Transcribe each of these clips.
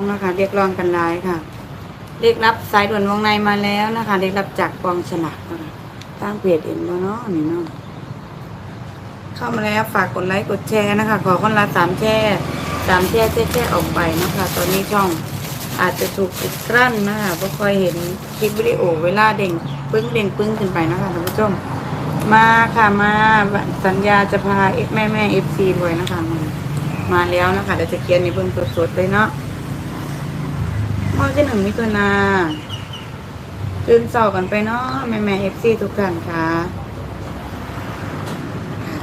นะคะเรียกร้องกันหลายค่ะ เรียกรับสายด่วนวงในมาแล้วนะคะ เรียกรับจากกองฉลากนะคะตั้งเพจเองบ่เนาะนี่เนาะเข้ามาแล้วฝากกดไลค์กดแชร์นะคะ ขอคนละสามแชร์สามแชร์แชร์แชร์ออกไปนะคะ ตอนนี้ช่องอาจจะถูกปิดกลั้นนะคะเพราะคอยเห็นคลิปวิดีโอเวลาเด้งปึ้งเด้งปึ้งขึ้นไปนะคะท่านผู้ชมมาค่ะมาสัญญาจะพาเอฟแม่แม่เอฟซีรวยนะคะ มามาแล้วนะคะเดี๋ยวจะเขียนในเบื้องสดๆเลยเนาะ วันที่หนึ่งมิถุนาตื่นเสากันไปเนาะแม่แม่เอฟซีทุกท่านค่ะค่ะ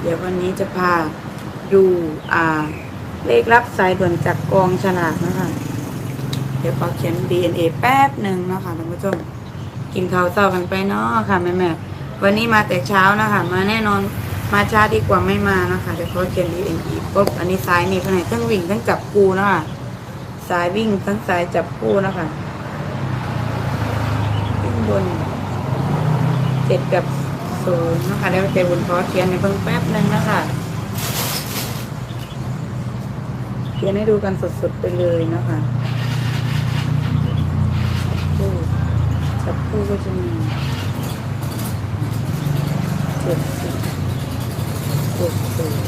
เดี๋ยววันนี้จะพาดูอ่า เลขรับสายด่วนจากกองฉลากนะคะ เดี๋ยวขอเขียน DNA แป๊บหนึ่งเนาะคะท่านผู้ชมกินข้าวเสากันไปเนาะค่ะแม่แม่วันนี้มาแต่เช้านะคะ มาแน่นอนมาช้าดีกว่าไม่มานะคะเดี๋ยวขอเขียน DNA ปุ๊บอันนี้ซ้ายนี่ข้างในทั้งวิ่งทั้งจับกูนะคะ สายวิ่งทั้งสายจับคู่นะคะวิ่งบนเจ็ดกับศูนย์นะคะแล้วเจบุญขอเขียนในเพิ่งแป๊บหนึ่งนะคะเขียนให้ดูกันสดๆไปเลยนะคะคู่จับคู่ก็จะมีเจ็ดสิบเจ็ดศูนย์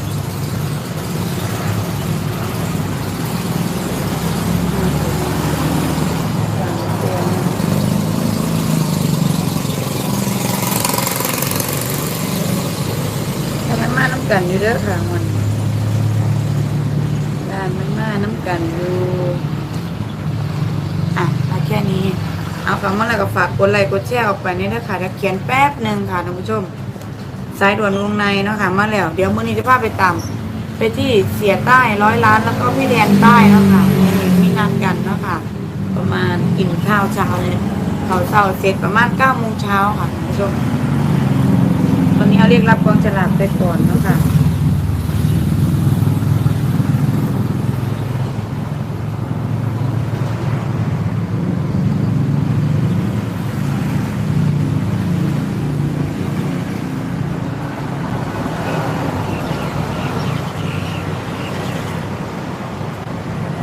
สามเดือนถ้ามันมาน้ำกันอยู่ เด้อค่ะมันด้านมันมาน้ำกันอยู่อะเอาแค่นี้ เอาคำว่าอะไรก็ฝากกดไลค์กดแชร์ออกไปนี่นะคะจะเขียนแป๊บหนึ่งค่ะท่านผู้ชม สายด่วนวงในเนาะค่ะมาแล้ว เดี๋ยวมื้อนี้จะพาไปตามไปที่เสียใต้ร้อยล้านแล้วก็พี่แดนใต้เนาะค่ะมีมีนัดกันเนาะค่ะ ประมาณกินข้าวเช้าเลยข้าวเช้าเสร็จประมาณเก้าโมงเช้าค่ะคุณผู้ชมตอนนี้เอาเรียกรับกองฉลากไปก่อนเนาะค่ะ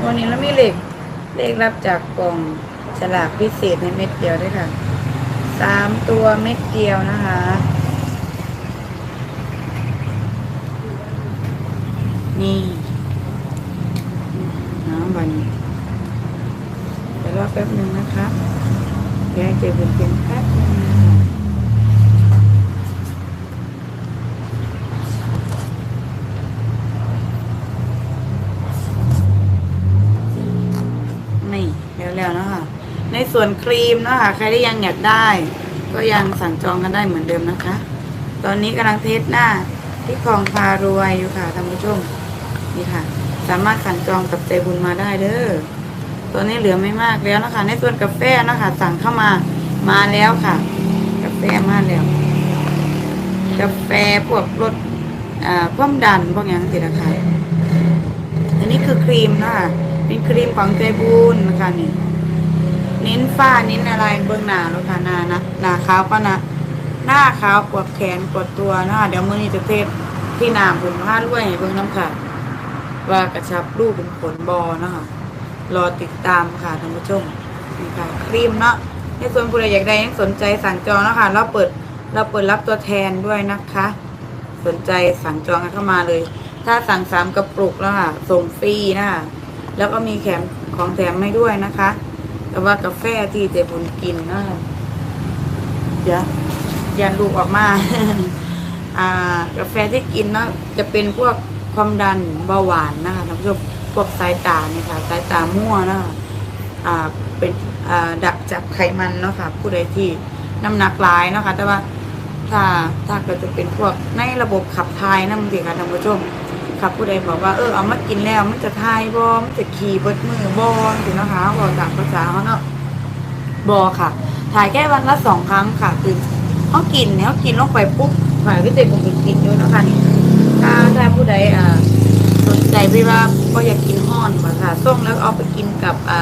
วันนี้เรามีเลขเลข รับจากกล่องฉลากพิเศษในเม็ดเดียวด้วยค่ะสามตัวเม็ดเดียวนะคะนี่น้ำบันเดี๋ยวรอแป๊บหนึ่งนะคะเดี๋ยวให้เจอเป็นเพียงแป๊บนึงนะคะนี่ แล้วนะคะในส่วนครีมนะคะใครที่ยังอยากได้ ก็ยังสั่งจองกันได้เหมือนเดิมนะคะ ตอนนี้กำลังเทสหน้าที่คลองพารวยอยู่ค่ะท่านผู้ชมนี่ค่ะ สามารถสั่งจองกับใจบุญมาได้เด้อตอนนี้เหลือไม่มากแล้วนะคะ ในส่วนกาแฟนะคะ สั่งเข้ามามาแล้วค่ะ กาแฟมาแล้วกาแฟพวกรสความดันพวกอย่างสินะคะอันนี้คือครีมนะคะเป็นครีมของใจบุญนะคะนี่ เน้นฝ้าเน้นอะไรเบื้องหน้าล้วค่ะหน้านะหน้าขาวก็นะหน้าขาวกวดแขนกวดตัวนะคะเดี๋ยวมือนี้จะเทศที่หน้าผมผ้าด้วยเบื้องน้ำค่ะ ว่ากระชับรูปเป็นขนบอนะคะรอติดตามค่ะท่านผู้ชมนี่ค่ะครีมเนาะในส่วนผู้ใดอยากได้ยังสนใจสั่งจองนะคะเราเปิดเราเปิดรับตัวแทนด้วยนะคะ สนใจสั่งจองกันเข้ามาเลย ถ้าสั่งสามกระปุกแล้วค่ะส่งฟรีนะคะแล้วก็มีแถมของแถมให้ด้วยนะคะ แต่ว่ากาแฟที่เจบุญกินนะคะเดี๋ยวยันลูกออกมา อ่ากาแฟที่กินเนาะจะเป็นพวกความดันเบาหวานนะคะท่านผู้ชมพวกสายตาเนี่ยค่ะ สายตามั่วนะคะอ่าเป็นอ่าดักจับไขมันเนาะค่ะผู้ใดที่น้ำหนักหลายเนาะค่ะแต่ว่าถ้าถ้าเกิดจะเป็นพวกในระบบขับถ่ายนั่นเองค่ะท่านผู้ชม ขับผู้ใดบอกว่าเออเอามากินแล้วมันจะทายบอมันจะขี่เบิดมือบอสินะคะบอกจากภาษาเขาเนาะบอค่ะ ถ่ายแค่วันละสองครั้งค่ะคือเขากินเนี่ยเขากินลงไปปุ๊บฝ่ายก็จะผมไปกินด้วยนะคะนี่ถ้าถ้าผู้ใดอ่าสนใจไปว่าก็อยากกินห้อนกว่าค่ะส้มแล้วเอาไปกินกับอ่า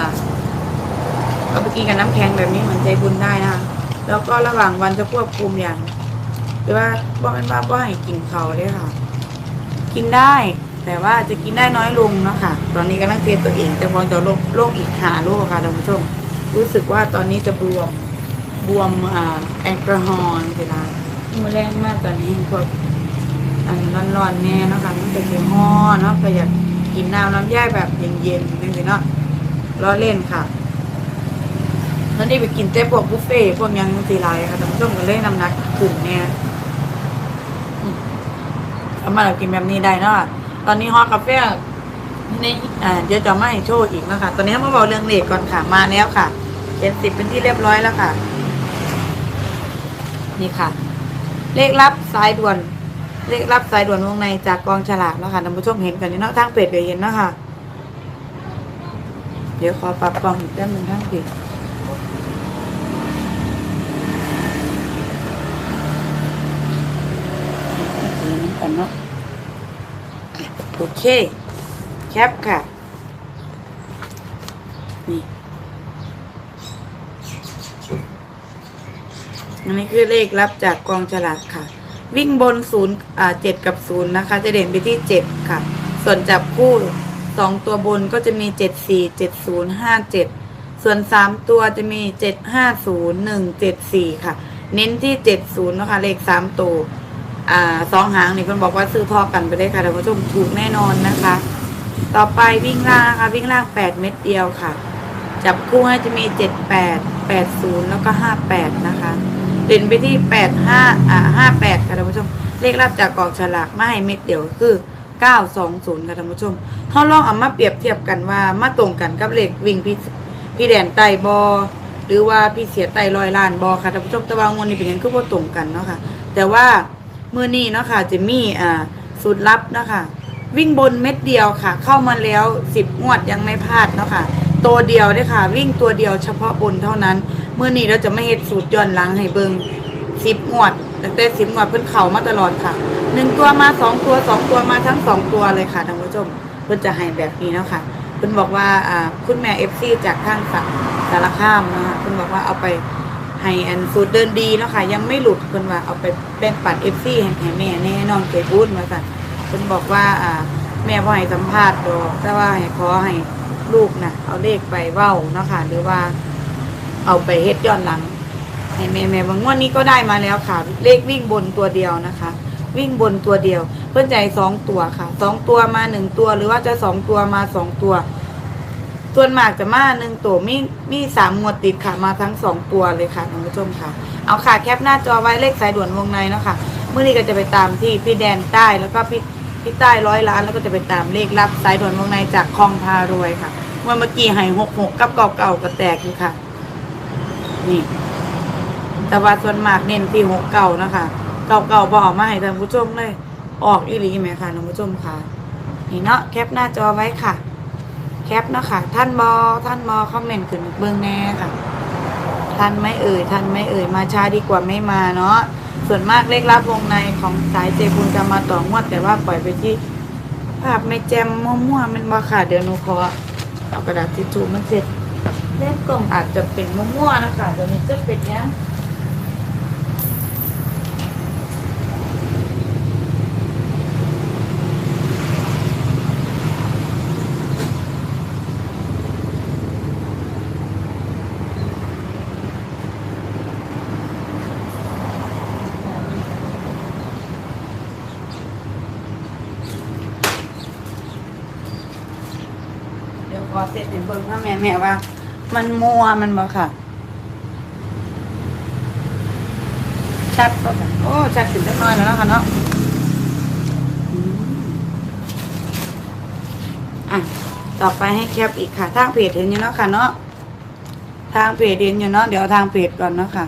เอาไปกินกับน้ำแข็งแบบนี้เหมือนใจบุญได้นะคะแล้วก็ระหว่างวันจะควบคุมอย่างหรือว่าบอกเป็นว่าบ่ให้กินเขาเลยค่ะ กินได้ แต่ว่าจะกินได้น้อยลงเนาะค่ะ ตอนนี้กำลังเทตัวเองแต่พอจะโลงลงอีกหาโลค่ะท่านผู้ชม รู้สึกว่าตอนนี้จะบวมบวมอ่าแอลกอฮอล์เวลามือแรงมากตอนนี้พวกอันร้อนๆแน่เนาะค่ะมันเป็นเสียงฮ้อเนาะก็อยากกินน้ำน้ำย่าแบบเย็นๆนี่สิเนาะล้อเล่นค่ะแล้วนี่ไปกินเต้พวกบุฟเฟ่พวกยังสีลายค่ะท่านผู้ชมก็เลยน้ำหนักขึ้นเนี่ยามาเรากินแบบนี้ได้เนาะตอนนี้ฮอตกาแฟนี่อ่าเดี๋ยวจะไม่โชว์อีกนะคะตอนนี้มาบอกเรื่องเลขก่อนค่ะมาแล้วค่ะเป็นสิบเป็นที่เรียบร้อยแล้วค่ะ นี่ค่ะ เลขลับสายด่วน เลขลับสายด่วนวงในจากกองฉลากแล้วค่ะท่านผู้ชมเห็นกันนี่เนาะทางเพจเดี๋ยวเห็นเนาะค่ะเดี๋ยวขอปรับกล้องอีกแป๊บนึงทางเพจนี่กันเนาะ โอเค แคปค่ะ นี่อันนี้คือเลขรับจากกองฉลากค่ะ วิ่งบนศูนย์อ่าเจ็ดกับศูนย์นะคะ จะเด่นไปที่เจ็ดค่ะ ส่วนจับคู่สองตัวบนก็จะมีเจ็ดสี่เจ็ดศูนย์ห้าเจ็ดส่วนสามตัวจะมีเจ็ดห้าศูนย์หนึ่งเจ็ดสี่ค่ะ เน้นที่เจ็ดศูนย์นะคะเลขสามตัว อ่าสองหางนี่เพิ่นบอกว่าซื้อทอกันไปได้ค่ะท่านผู้ชมถูกแน่นอนนะคะ ต่อไปวิ่งล่างนะคะวิ่งล่างแปดเม็ดเดียวค่ะ จับคู่ให้จะมีเจ็ดแปดแปดศูนย์แล้วก็ห้าแปดนะคะเด่นไปที่แปดห้าอ่าห้าแปดค่ะท่านผู้ชมเลขรับจากกองฉลากมาให้เม็ดเดียวคือเก้าสองศูนย์ค่ะท่านผู้ชมเขาลองเอามาเปรียบเทียบกันว่ามาตรงกันกับเลขวิ่งพี่พี่แดนไตบอหรือว่าพี่เสียไตลอยล้านบอค่ะท่านผู้ชมแต่ว่างวดนี้เป็นยังคือว่าตรงกันเนาะค่ะ แต่ว่า มื่อนี้เนาะค่ะจะมีอ่าสูตรลับเนาะค่ะวิ่งบนเม็ดเดียวค่ะ เข้ามาแล้วสิบงวดยังไม่พลาดเนาะค่ะตัวเดียวด้วยค่ะ วิ่งตัวเดียวเฉพาะบนเท่านั้นเมื่อนี้เราจะไม่เห็ดสูตรย้อนหลังให้เบิงสิบงวดตั้งแต่สิบงวดเพิ่นเข่ามาตลอดค่ะหนึ่งตัวมาสองตัวสองตัวมาทั้งสองตัวเลยค่ะท่านผู้ชมเพิ่นจะให้แบบนี้เนาะค่ะเพิ่นบอกว่าอ่าคุณแม่เอฟซีจากข้างสัสารข้ามนะคะเพิ่นบอกว่าเอาไป ให้อันสูตรเดินดีเนาะค่ะ ยังไม่หลุดเพิ่นว่าเอาไปแบ่งปันเอฟซีให้ให้แม่แน่นอนเคยพูดมาสั่นเพิ่นบอกว่าอ่าแม่บ่ให้สัมภาษณ์ดอกแต่ว่าให้ขอให้ลูกน่ะเอาเลขไปเว้าเนาะค่ะ หรือว่า เอาไปเฮ็ดย้อนหลังให้แม่แม่บางงวดนี้ก็ได้มาแล้วค่ะ เลขวิ่งบนตัวเดียวนะคะ วิ่งบนตัวเดียว เพิ่อนใจสองตัวค่ะสองตัวมาหนึ่งตัวหรือว่าจะสองตัวมาสองตัว ส่วนมากจะมาหนึ่งตัวมีมีสามงวดติดค่ะมาทั้งสองตัวเลยค่ะท่านผู้ชมค่ะ เอาค่ะแคปหน้าจอไว้เลขสายด่วนวงในเนาะคะเมื่อนี้ก็จะไปตามที่พี่แดนใต้แล้วก็พี่พี่ใต้ร้อยล้านแล้วก็จะไปตามเลขรับสายด่วนวงในจากคลองพารวยค่ะเมื่อเมื่อกี้ให้หกหกกับเก่าเก่าๆก็แตกอยู่ค่ะ นี่แต่ว่าส่วนมากเน้นที่หกเก่านะคะเก่าเก่าบอกมาให้ท่านผู้ชมเลย ออกอีหลีไหมคะท่านผู้ชมค่ะนี่เนาะแคปหน้าจอไว้ค่ะ แคปเนาะค่ะท่านบอท่านบอคอมเมนต์ขึ้นเบื้องแน่ค่ะ ท่านไม่เอ่ย ท่านไม่เอ่ย มาช้าดีกว่าไม่มาเนาะ ส่วนมากเลขรับวงในของสายเจบุญจะมาต่องวด แต่ว่าปล่อยไปที่ ภาพไม่แจมมั่วๆมันมาค่ะเดี๋ยวหนูขอเอากระดาษทิชชู่มันเสร็จเล่มกล่องอาจจะเป็นมั่วๆนะคะเดี๋ยวนี้จะเป็นยังเดี๋ยวขอเสร็จเป็นเบิ้งพ่อแม่แม่ว่า มันมัวมันบ่ค่ะ ชัดก็โอ้ชัดถึงจักหน้อยแล้วเนาะค่ะเนาะอืมอะต่อไปให้แคปอีกค่ะ ทางเพจเห็นอยู่เนาะค่ะเนาะทางเพจเห็นอยู่เนาะเดี๋ยวทางเพจก่อนเนาะค่ะ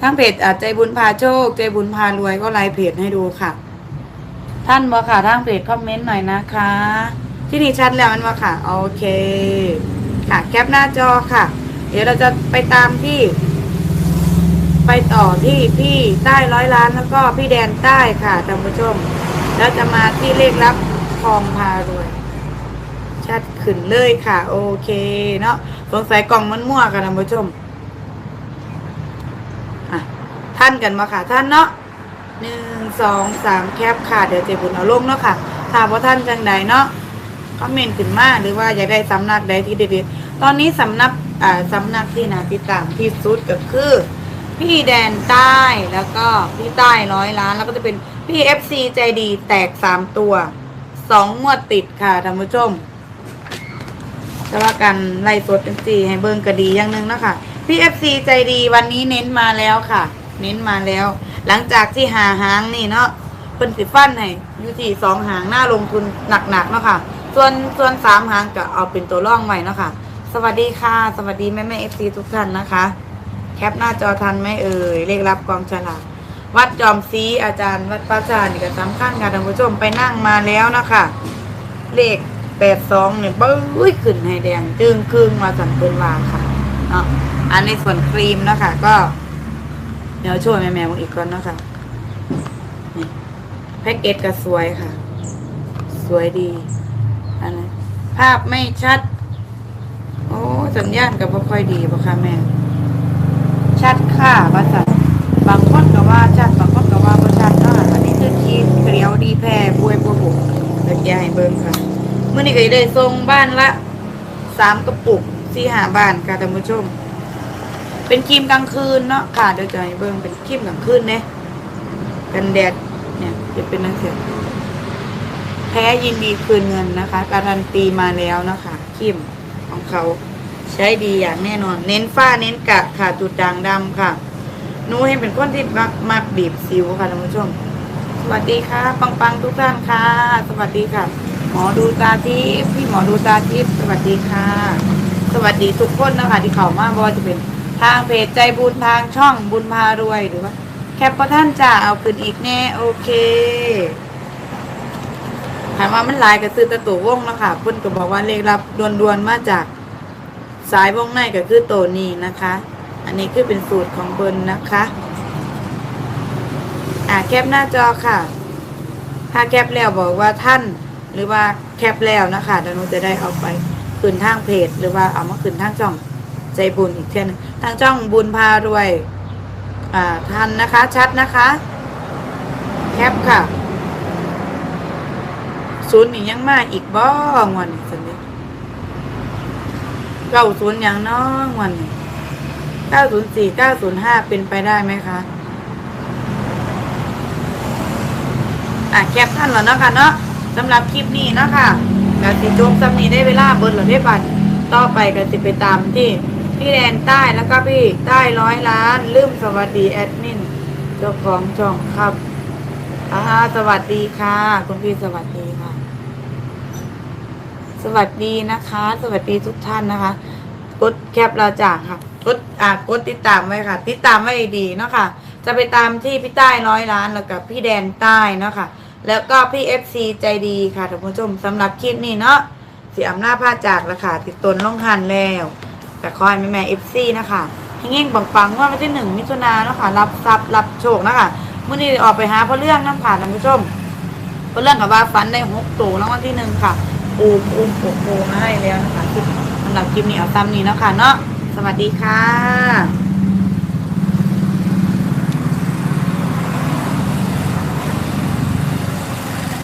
ทางเพจอาจใจบุญพาโชค ใจบุญพารวยก็ไลน์เพจให้ดูค่ะ ท่านบอค่ะทางเพจคอมเมนต์หน่อยนะคะ ที่นี่ชัดแล้วมันว่าค่ะ โอเค ค่ะแคปหน้าจอค่ะ เดี๋ยวเราจะไปตามที่ ไปต่อที่พี่ใต้ร้อยล้านแล้วก็พี่แดนใต้ค่ะท่านผู้ชม แล้วจะมาที่เลขรับทองพารวย ชัดขึ้นเลยค่ะ โอเคเนาะสงสัยกล่องมันมั่วกันท่านผู้ชมท่านกันมาค่ะท่านเนาะหนึ่งสองสามแคปค่ะ เดี๋ยวเจบุญเอาลงเนาะค่ะถ้าว่าท่านจังใดเนาะ คอมเมนต์ขึ้นมาหรือว่าอยากได้สำนักใดที่เด็ดๆตอนนี้สำนักอ่าสำนักที่นาติดตามที่สุดก็คือ พี่แดนใต้แล้วก็พี่ใต้ร้อยล้าน แล้วก็จะเป็นพี่เอฟซีใจดีแตกสามตัวสองงวดติดค่ะท่านผู้ชมแต่ว่าการไล่สดเป็นสี่ให้เบิ่งก็ดีอย่างหนึ่งนะคะพี่เอฟซีใจดีวันนี้เน้นมาแล้วค่ะ เน้นมาแล้ว หลังจากที่หาหางนี่เนาะเพิ่นสิฟันให้อยู่ที่สองหางหน้าลงทุนหนักๆเนาะค่ะ ส่วนส่วนสามหางก็เอาเป็นตัวร่องไว้เนาะค่ะ สวัสดีค่ะ สวัสดีแม่แม่เอฟซีทุกท่านนะคะ แคปหน้าจอทันไหมเอ่ยเลขรับกองฉลากวัดจอมซีอาจารย์ วัดป้าจารย์นี่ก็สำคัญค่ะท่านผู้ชมไปนั่งมาแล้วนะคะ เลขแปดสองเนี่ยปื้ยขึ้นให้แดง จึงครึ่งมาสั่นเปินวาค่ะเนาะอันในส่วนครีมนะคะก็ เดี๋ยวช่วยแม่แมวอีกก่อนนะคะแพ็กเกจก็สวยค่ะ สวยดี ภาพไม่ชัด โอ้สัญญาณก็บ่ค่อยดีบ่ค่ะแม่ ชัดค่ะว่าสันบางคนก็ว่าชัดบางคนก็ว่าบ่ชัดเนาะอันนี้คือคีเกลียวดีแพร่บวยบัวบุกเดี๋ยวแกให้เบิ่งค่ะเมื่อนี้ก็ได้ส่งบ้านละสามกระปุกสี่หาบ้านค่ะท่านผู้ชม เป็นครีมกลางคืนเนาะค่ะเดี๋ยวจะให้เบิ่งเป็นครีมกลางคืนเนี่ยกันแดดเนี่ยจะเป็นนังเสีย แพ้ยินดีคืนเงินนะคะ การันตีมาแล้วนะคะครีมของเขาใช้ดีอย่างแน่นอน เน้นฝ้าเน้นกะค่ะจุดด่างดำค่ะหนูเห็นเป็นคนที่มักมักบีบสิวค่ะท่านผู้ชม สวัสดีค่ะปังปังๆทุกท่านค่ะ สวัสดีค่ะ หมอดูตาทิพย์พี่หมอดูตาทิพย์สวัสดีค่ะ สวัสดีทุกคนนะคะที่เข้ามาบ่ว่าจะเป็นทางเพจใจบุญทางช่องบุญพารวยหรือว่า แคปประท่านจะเอาคืนอีกแน่โอเค ถามว่ามันลายกับซื้อตะตัววงแล้วค่ะเพิ่นก็บอกว่าเลขรับดวนๆมาจากสายวงในก็คือตัวนี้นะคะ อันนี้คือเป็นสูตรของเบิร์นนะคะอ่าแคปหน้าจอค่ะ ถ้าแคปแล้วบอกว่าท่านหรือว่าแคปแล้วนะคะเดี๋ยวหนูจะได้เอาไปขึ้นทางเพจ หรือว่าเอามาขึ้นทางช่องใจบุญอีกเช่นทางช่องบุญพารวยอ่าทันนะคะ ชัดนะคะ แคปค่ะ ศูนย์นี่ยังมาอีกบ้องวันนี้สันนี้เก้าศูนย์ย่างน้องวันเก้าศูนย์สี่เก้าศูนย์ห้าเป็นไปได้ไหมคะ อะแคปท่านแล้วเนาะค่ะเนาะสำหรับคลิปนี้เนาะค่ะกสิจบสำนีได้เวลาเบิร์ดหรือได้บัตรต่อไปก็สิไปตามที่พี่แดนใต้แล้วก็พี่ใต้ร้อยล้าน ลืมสวัสดีแอดมินเจ้าของช่องครับอ่าสวัสดีค่ะ คุณพี่สวัสดีค่ะ สวัสดีนะคะ สวัสดีทุกท่านนะคะ กดแคปเราจากค่ะ กดอ่ากดติดตามไว้ค่ะ ติดตามไว้ดีเนาะค่ะ จะไปตามที่พี่ใต้ร้อยล้านแล้วกับพี่แดนใต้เนาะค่ะ แล้วก็พี่เอฟซีใจดีค่ะท่านผู้ชมสำหรับคลิปนี้เนาะสีอำนาจผ้าจากแล้วค่ะติดตนล่องหันแล้วแต่คอยแม่แม่เอฟซีนะคะให้เง่งปังๆว่าวันที่หนึ่งมิถุนาเนาะค่ะ รับทรัพย์รับโชคนะคะเมื่อนี้ออกไปหาพ่อเรื่องน้ำค่ะท่านผู้ชมเพราะเรื่องกับว่าฟันได้หกตัวรางวัลที่หนึ่งค่ะ อูมอูมปกปูมาให้แล้วนะคะสำหรับคลิปนี้เอาตามนี้เนาะค่ะเนาะสวัสดีค่ะ